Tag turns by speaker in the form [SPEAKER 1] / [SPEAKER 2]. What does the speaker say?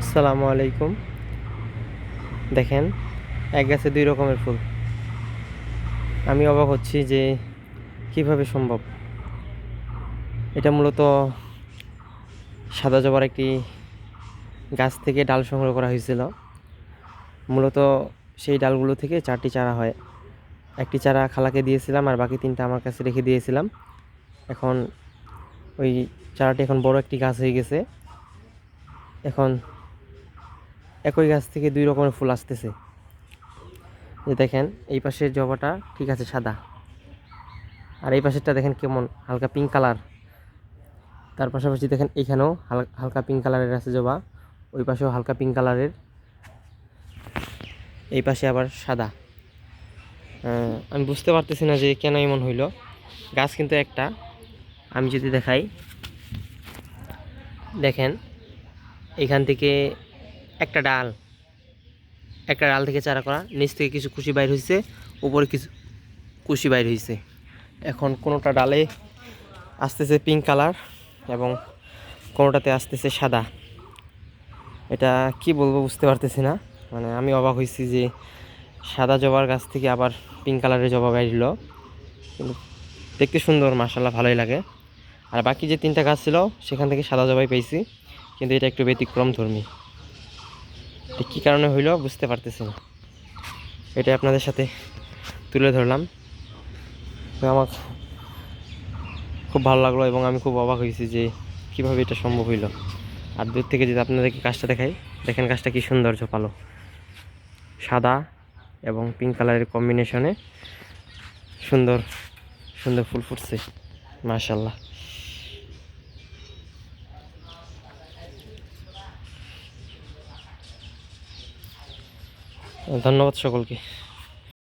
[SPEAKER 1] আসসালামু আলাইকুম। দেখেন, এক গাছে দুই রকমের ফুল। আমি অবাক হচ্ছি যে কীভাবে সম্ভব? এটা মূলত সাদা জবার একটি গাছ থেকে ডাল সংগ্রহ করা হয়েছিল। মূলত সেই ডালগুলো থেকে চারটি চারা হয়। একটি চারা খালাকে দিয়েছিলাম আর বাকি তিনটা আমার কাছে রেখে দিয়েছিলাম। এখন ওই চারাটি এখন বড় একটি গাছ হয়ে গেছে। এখন একই গাছ থেকে দুই রকমের ফুল আসতেছে। যে দেখেন, এই পাশের জবাটা ঠিক আছে সাদা। আর এই পাশেরটা দেখেন কেমন, হালকা পিঙ্ক কালার তার পাশাপাশি দেখেন এইখানেও হাল- হালকা পিঙ্ক কালারের আছে জবা, ওই পাশেও হালকা পিঙ্ক কালারের এই পাশে আবার সাদা। আমি বুঝতে পারতেছি না যে কেন এমন হইল। গাছ কিন্তু একটা। আমি যদি দেখাই, দেখেন, এখান থেকে একটা ডাল একটা ডাল থেকে চারা করা, নিচ থেকে কিছু কুশি বাইর হয়েছে উপরে কিছু কুশি বাইর হয়েছে এখন কোনোটা ডালে আসতেছে পিঙ্ক কালার এবং কোনোটাতে আসতেছে সাদা। এটা কি বলব বুঝতে পারতেছি না মানে আমি অবাক হয়েছি যে সাদা জবার গাছ থেকে আবার পিঙ্ক কালারের জবা বাইরল কিন্তু দেখতে সুন্দর মাসাল্লাহ ভালোই লাগে। আর বাকি যে তিনটা গাছ ছিল, সেখান থেকে সাদা জবাই পেয়েছি কিন্তু এটা একটু ব্যতিক্রম ধর্মী কী কারণে হইল বুঝতে পারতেছি না। এটা আপনাদের সাথে তুলে ধরলাম। আমার খুব ভালো লাগল এবং আমি খুব অবাক হয়েছি যে কীভাবে এটা সম্ভব হইল। আর দূর থেকে যদি আপনাদেরকে গাছটা দেখাই, দেখেন গাছটা কি সুন্দর ঝোপালো। সাদা এবং পিঙ্ক কালারের কম্বিনেশনে সুন্দর সুন্দর ফুল ফুটছে মাশাল্লাহ ধন্যবাদ সকলকে।